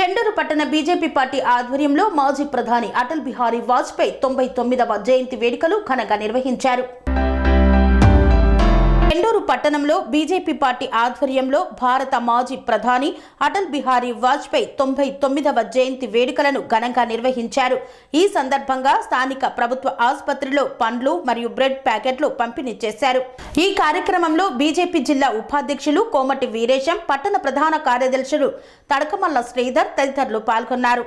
చెండూరు పట్టణ BJP party ఆధ్వర్యంలో మాజీ ప్రధాని అటల్ బిహారీ వాజ్పేయి తొంభై తొమ్మిదవ జయంతి వేడుకలు ఘనంగా నిర్వహించారు. పట్టణంలో బీజేపీ పార్టీ ఆధ్వర్యంలో భారత మాజీ ప్రధాని అటల్ బిహారీ వాజ్పేయి తొంభై తొమ్మిదవ జయంతి వేడుకలను ఘనంగా నిర్వహించారు. ఈ సందర్భంగా స్థానిక ప్రభుత్వ ఆసుపత్రిలో పండ్లు మరియు బ్రెడ్ ప్యాకెట్లు పంపిణీ చేశారు. ఈ కార్యక్రమంలో బీజేపీ జిల్లా ఉపాధ్యక్షులు కోమటి వీరేశం పట్టణ ప్రధాన కార్యదర్శులు తడకమల్ల శ్రీధర్ తదితరులు పాల్గొన్నారు.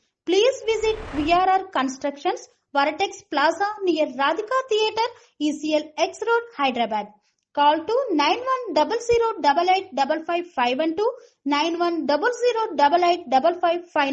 Please visit VRR Constructions, Varatex Plaza near Radhika Theatre, ECL X Road, Hyderabad. Call to 9100 five and 9100